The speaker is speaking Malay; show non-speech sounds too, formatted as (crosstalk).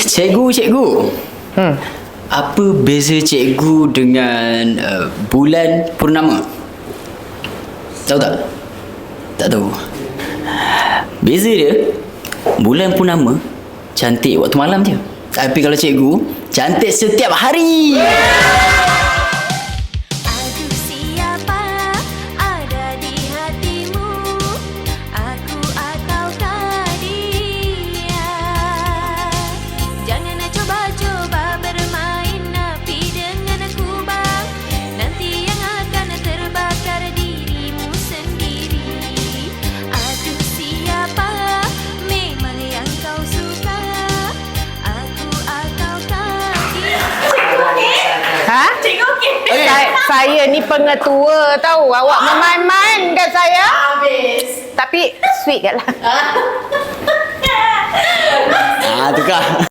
Cikgu, cikgu. Hmm. Apa beza cikgu dengan uh, bulan purnama? Tahu tak? Tak tahu. Beza dia, bulan purnama cantik waktu malam je. Tapi kalau cikgu, cantik setiap hari. Aduh Saya, saya ni pengetua tahu. Awak memain-main kat saya. Habis. Tapi sweet kat lah. (laughs) Ah, tukar.